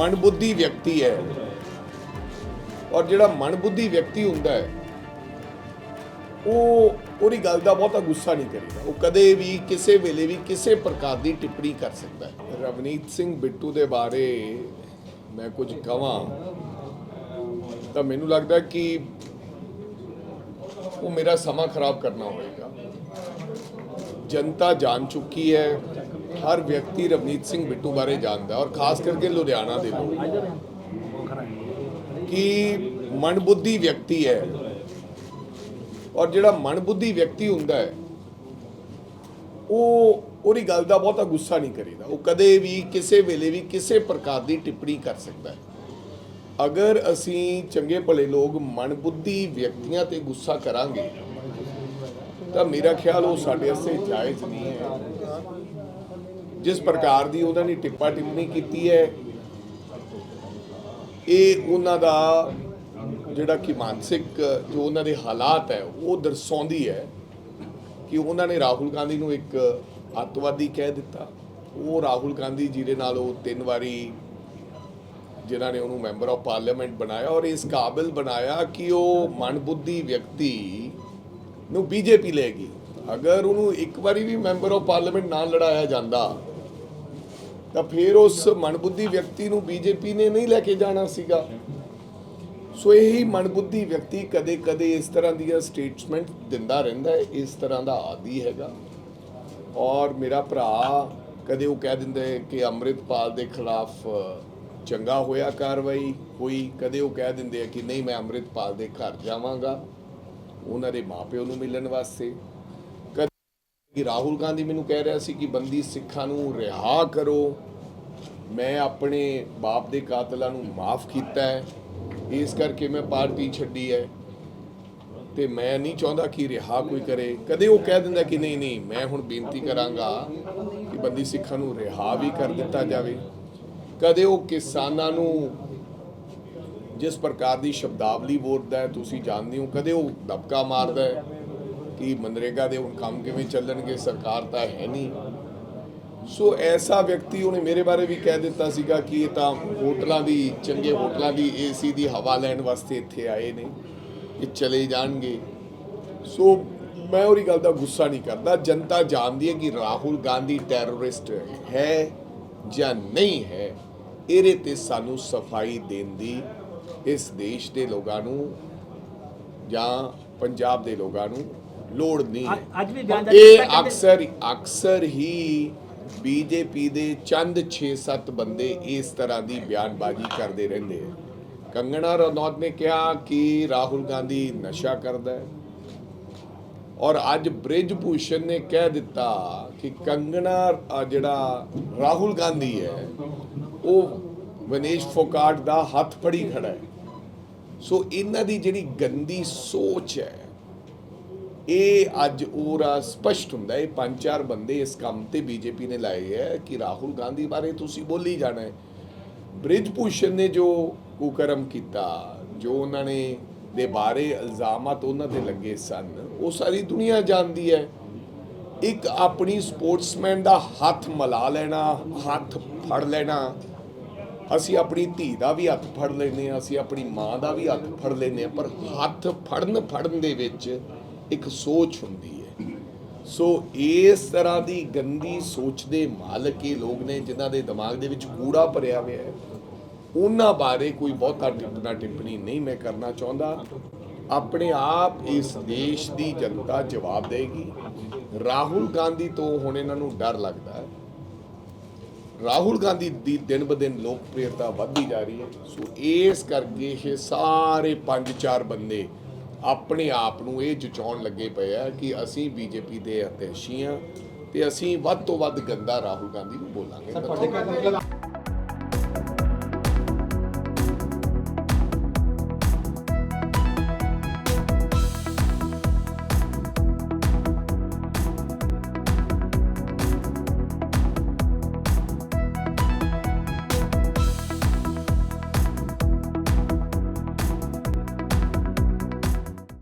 ਮਨਬੁੱਧੀ ਵਿਅਕਤੀ ਹੈ। ਔਰ ਜਿਹੜਾ ਮਨਬੁੱਧੀ ਵਿਅਕਤੀ ਹੁੰਦਾ ਹੈ, ਉਹ ਉਹਦੀ ਗੱਲ ਦਾ ਬਹੁਤਾ ਗੁੱਸਾ ਨਹੀਂ ਕਰੀਦਾ। ਉਹ ਕਦੇ ਵੀ, ਕਿਸੇ ਵੇਲੇ ਵੀ, ਕਿਸੇ ਪ੍ਰਕਾਰ ਦੀ ਟਿੱਪਣੀ ਕਰ ਸਕਦਾ ਹੈ। ਰਵਨੀਤ ਸਿੰਘ ਬਿੱਟੂ ਦੇ ਬਾਰੇ ਮੈਂ ਕੁਝ ਕਹਾਂ ਤਾਂ ਮੈਨੂੰ ਲੱਗਦਾ ਕਿ ਉਹ ਮੇਰਾ ਸਮਾਂ ਖਰਾਬ ਕਰਨਾ ਹੋਵੇਗਾ ਜਨਤਾ ਜਾਣ ਚੁੱਕੀ ਹੈ। ਹਰ ਵਿਅਕਤੀ ਰਵਨੀਤ ਸਿੰਘ ਬਿੱਟੂ ਬਾਰੇ ਜਾਣਦਾ ਔਰ ਖਾਸ ਕਰਕੇ ਲੁਧਿਆਣਾ ਦੇ ਲੋਕ। ਕਿ ਮਨਬੁੱਧੀ ਵਿਅਕਤੀ ਹੈ ਔਰ ਜਿਹੜਾ ਮਨਬੁੱਧੀ ਵਿਅਕਤੀ ਹੁੰਦਾ ਹੈ, ਉਹ ਉਹਦੀ ਗੱਲ ਦਾ ਬਹੁਤਾ ਗੁੱਸਾ ਨਹੀਂ ਕਰੀਦਾ ਉਹ ਕਦੇ ਵੀ, ਕਿਸੇ ਵੇਲੇ ਵੀ, ਕਿਸੇ ਪ੍ਰਕਾਰ ਦੀ ਟਿੱਪਣੀ ਕਰ ਸਕਦਾ ਹੈ। ਅਗਰ ਅਸੀਂ ਚੰਗੇ ਭਲੇ ਲੋਕ ਮਨਬੁੱਧੀ ਵਿਅਕਤੀਆਂ ਤੇ ਗੁੱਸਾ ਕਰਾਂਗੇ, ਤਾਂ ਮੇਰਾ ਖਿਆਲ ਉਹ ਸਾਡੇ ਵਾਸਤੇ ਜਾਇਜ਼ ਨਹੀਂ ਹੈ। ਜਿਸ ਪ੍ਰਕਾਰ ਦੀ ਉਹਨਾਂ ਨੇ ਟਿੱਪਾ ਟਿੱਪਣੀ ਕੀਤੀ ਹੈ, ਇਹ ਉਹਨਾਂ ਦਾ ਜਿਹੜਾ ਕਿ ਮਾਨਸਿਕ ਜੋ ਉਹਨਾਂ ਦੇ ਹਾਲਾਤ ਹੈ, ਉਹ ਦਰਸਾਉਂਦੀ ਹੈ ਕਿ ਉਹਨਾਂ ਨੇ ਰਾਹੁਲ ਗਾਂਧੀ ਨੂੰ ਇੱਕ ਅੱਤਵਾਦੀ ਕਹਿ ਦਿੱਤਾ। ਉਹ ਰਾਹੁਲ ਗਾਂਧੀ ਜੀ ਦੇ ਨਾਲ ਉਹ ਤਿੰਨ ਵਾਰੀ ਜਿਨ੍ਹਾਂ ਨੇ ਉਹਨੂੰ ਮੈਂਬਰ ਆਫ ਪਾਰਲੀਮੈਂਟ ਬਣਾਇਆ ਔਰ ਇਸ ਕਾਬਿਲ ਬਣਾਇਆ ਕਿ ਉਹ ਮਨਬੁੱਧੀ ਵਿਅਕਤੀ ਨੂੰ ਬੀਜੇਪੀ ਲੈ ਗਈ। ਅਗਰ ਉਹਨੂੰ ਇੱਕ ਵਾਰੀ ਵੀ ਮੈਂਬਰ ਆਫ ਪਾਰਲੀਮੈਂਟ ਨਾਲ ਲੜਾਇਆ ਜਾਂਦਾ ਤਾਂ ਫਿਰ ਉਸ ਮਨਬੁੱਧੀ ਵਿਅਕਤੀ ਨੂੰ ਬੀਜੇਪੀ ਨੇ ਨਹੀਂ ਲੈ ਕੇ ਜਾਣਾ ਸੀਗਾ। ਸੋ ਇਹੀ ਮਨਬੁੱਧੀ ਵਿਅਕਤੀ ਕਦੇ-ਕਦੇ ਇਸ ਤਰ੍ਹਾਂ ਦੀਆਂ ਸਟੇਟਮੈਂਟ ਦਿੰਦਾ ਰਹਿੰਦਾ ਹੈ, ਇਸ ਤਰ੍ਹਾਂ ਦਾ ਆਦੀ ਹੈਗਾ। ਔਰ ਮੇਰਾ ਭਰਾ ਕਦੇ ਉਹ ਕਹਿ ਦਿੰਦਾ ਹੈ ਕਿ ਅੰਮ੍ਰਿਤਪਾਲ ਦੇ ਖਿਲਾਫ ਚੰਗਾ ਹੋਇਆ ਕਾਰਵਾਈ ਹੋਈ। ਕਦੇ ਉਹ ਕਹਿ ਦਿੰਦੇ ਆ ਕਿ ਨਹੀਂ, ਮੈਂ ਅੰਮ੍ਰਿਤਪਾਲ ਦੇ ਘਰ ਜਾਵਾਂਗਾ। ਉਹਨਾਂ ਦੇ ਮਾਪਿਓ ਨੂੰ ਮਿਲਣ ਵਾਸਤੇ। ਕਿ ਰਾਹੁਲ ਗਾਂਧੀ ਮੈਨੂੰ ਕਹਿ ਰਿਹਾ ਸੀ ਕਿ ਬੰਦੀ ਸਿੱਖਾਂ ਨੂੰ ਰਿਹਾ ਕਰੋ। ਮੈਂ ਆਪਣੇ ਬਾਪ ਦੇ ਕਾਤਲਾਂ ਨੂੰ ਮਾਫ ਕੀਤਾ ਹੈ। ਇਸ ਕਰਕੇ ਮੈਂ ਪਾਰਟੀ ਛੱਡੀ ਹੈ। ਤੇ ਮੈਂ ਨਹੀਂ ਚਾਹੁੰਦਾ ਕਿ ਰਿਹਾ ਕੋਈ ਕਰੇ। ਕਦੇ ਉਹ ਕਹਿ ਦਿੰਦਾ ਕਿ ਨਹੀਂ ਨਹੀਂ, ਮੈਂ ਹੁਣ ਬੇਨਤੀ ਕਰਾਂਗਾ ਕਿ ਬੰਦੀ ਸਿੱਖਾਂ ਨੂੰ ਰਿਹਾ ਵੀ ਕਰ ਦਿੱਤਾ ਜਾਵੇ। ਕਦੇ ਉਹ ਕਿਸਾਨਾਂ ਨੂੰ ਜਿਸ ਪ੍ਰਕਾਰ ਦੀ ਸ਼ਬਦਾਵਲੀ ਬੋਲਦਾ ਹੈ, ਤੁਸੀਂ ਜਾਣਦੇ ਹੋ, ਕਦੇ ਉਹ ਦਬਕਾ ਮਾਰਦਾ ਹੈ। ਕਿ ਮਨਰੇਗਾ ਦੇ ਹੁਣ ਕੰਮ ਕਿਵੇਂ ਚੱਲਣਗੇ, ਸਰਕਾਰ ਤਾਂ ਹੈ ਨਹੀਂ। ਸੋ ਐਸਾ ਵਿਅਕਤੀ ਉਹਨੇ ਮੇਰੇ ਬਾਰੇ ਵੀ ਕਹਿ ਦਿੱਤਾ ਸੀਗਾ ਕਿ ਇਹ ਤਾਂ ਹੋਟਲਾਂ ਦੀ, ਚੰਗੇ ਹੋਟਲਾਂ ਦੀ ਏਸੀ ਦੀ ਹਵਾ ਲੈਣ ਵਾਸਤੇ ਇੱਥੇ ਆਏ ਨੇ ਇਹ ਚਲੇ ਜਾਣਗੇ। ਸੋ ਮੈਂ ਉਹਦੀ ਗੱਲ ਦਾ ਗੁੱਸਾ ਨਹੀਂ ਕਰਦਾ। ਜਨਤਾ ਜਾਣਦੀ ਹੈ ਕਿ ਰਾਹੁਲ ਗਾਂਧੀ ਟੈਰਰਿਸਟ ਹੈ ਜਾਂ ਨਹੀਂ ਹੈ, ਇਹਦੇ ਤੇ ਸਾਨੂੰ ਸਫ਼ਾਈ ਦੇਣ ਦੀ ਇਸ ਦੇਸ਼ ਦੇ ਲੋਕਾਂ ਨੂੰ ਜਾਂ ਪੰਜਾਬ ਦੇ ਲੋਕਾਂ ਨੂੰ ਲੋੜ ਨਹੀਂ ਹੈ। ਅੱਜ- ਵੀ ਬਿਆਨ ਇਹ ਅਕਸਰ ਅਕਸਰ ਹੀ ਬੀਜੇਪੀ ਦੇ ਚੰਦ 6-7 ਬੰਦੇ ਇਸ ਤਰ੍ਹਾਂ ਦੀ ਬਿਆਨਬਾਜ਼ੀ ਕਰਦੇ ਰਹਿੰਦੇ ਆ। ਕੰਗਣਾ ਰਣੌਤ ਨੇ ਕਿਹਾ ਕਿ ਰਾਹੁਲ ਗਾਂਧੀ ਨਸ਼ਾ ਕਰਦਾ ਹੈ। ਔਰ ਅੱਜ ਬ੍ਰਿਜ ਭੂਸ਼ਣ ਨੇ ਕਹਿ ਦਿੱਤਾ ਕਿ ਕੰਗਣਾ ਜਿਹੜਾ ਰਾਹੁਲ ਗਾਂਧੀ ਹੈ ਉਹ ਵਿਨੇਸ਼ ਫੋਕਾਟ ਦਾ ਹੱਥ ਫੜੀ ਖੜਾ ਹੈ। ਸੋ ਇਹਨਾਂ ਦੀ ਜਿਹੜੀ ਗੰਦੀ ਸੋਚ ਹੈ ਇਹ ਅੱਜ ਉਹਰਾ ਸਪਸ਼ਟ ਹੁੰਦਾ ਇਹ ਪੰਜ ਚਾਰ ਬੰਦੇ ਇਸ ਕੰਮ ਤੇ ਬੀਜੇਪੀ ਨੇ ਲਾਏ ਹੈ ਕਿ ਰਾਹੁਲ ਗਾਂਧੀ ਬਾਰੇ ਤੁਸੀਂ ਬੋਲੀ ਜਾਣਾ ਹੈ। ਬ੍ਰਿਜ ਭੂਸ਼ਣ ਨੇ ਜੋ ਕੁਕਰਮ ਕੀਤਾ, ਜੋ ਉਹਨਾਂ ਨੇ ਦੇ ਬਾਰੇ ਇਲਜ਼ਾਮਤ ਉਹਨਾਂ ਤੇ ਲੱਗੇ ਸਨ, ਉਹ ਸਾਰੀ ਦੁਨੀਆ ਜਾਣਦੀ ਹੈ। ਇੱਕ ਆਪਣੀ ਸਪੋਰਟਸਮੈਨ ਦਾ ਹੱਥ ਮਲਾ ਲੈਣਾ, ਹੱਥ ਫੜ ਲੈਣਾ, ਅਸੀਂ ਆਪਣੀ ਧੀ ਦਾ ਵੀ ਹੱਥ ਫੜ ਲੈਂਦੇ ਹਾਂ, ਅਸੀਂ ਆਪਣੀ ਮਾਂ ਦਾ ਵੀ ਹੱਥ ਫੜ ਲੈਂਦੇ ਹਾਂ, ਪਰ ਹੱਥ ਫੜਨ ਫੜਨ ਦੇ ਵਿੱਚ ਇੱਕ ਸੋਚ ਹੁੰਦੀ ਹੈ। ਸੋ ਇਸ ਤਰ੍ਹਾਂ ਦੀ ਗੰਦੀ ਸੋਚ ਦੇ ਮਾਲਕ ਇਹ ਲੋਕ ਨੇ ਜਿਨ੍ਹਾਂ ਦੇ ਦਿਮਾਗ ਦੇ ਵਿੱਚ ਕੂੜਾ ਭਰਿਆ ਹੋਇਆ ਹੈ। ਉਹਨਾਂ ਬਾਰੇ ਕੋਈ ਬਹੁਤਾ ਟਿੱਪਣਾ ਟਿੱਪਣੀ ਨਹੀਂ ਮੈਂ ਕਰਨਾ ਚਾਹੁੰਦਾ। ਆਪਣੇ ਆਪ ਇਸ ਦੇਸ਼ ਦੀ ਜਨਤਾ ਜਵਾਬ ਦੇਗੀ। ਰਾਹੁਲ ਗਾਂਧੀ ਤੋਂ ਹੁਣ ਇਹਨਾਂ ਨੂੰ ਡਰ ਲੱਗਦਾ ਹੈ। ਰਾਹੁਲ ਗਾਂਧੀ ਦੀ ਦਿਨ ਬ ਦਿਨ ਲੋਕਪ੍ਰਿਯਤਾ ਵੱਧਦੀ ਜਾ ਰਹੀ ਹੈ। ਸੋ ਇਸ ਕਰਕੇ ਇਹ ਸਾਰੇ ਪੰਜ ਚਾਰ ਬੰਦੇ ਆਪਣੇ ਆਪ ਨੂੰ ਇਹ ਜਚਾਉਣ ਲੱਗੇ ਪਏ ਆ ਕਿ ਅਸੀਂ ਬੀਜੇਪੀ ਦੇ ਅਤਿਸ਼ੀ ਹਾਂ ਤੇ ਅਸੀਂ ਵੱਧ ਤੋਂ ਵੱਧ ਗੰਦਾ ਰਾਹੁਲ ਗਾਂਧੀ ਨੂੰ ਬੋਲਾਂਗੇ।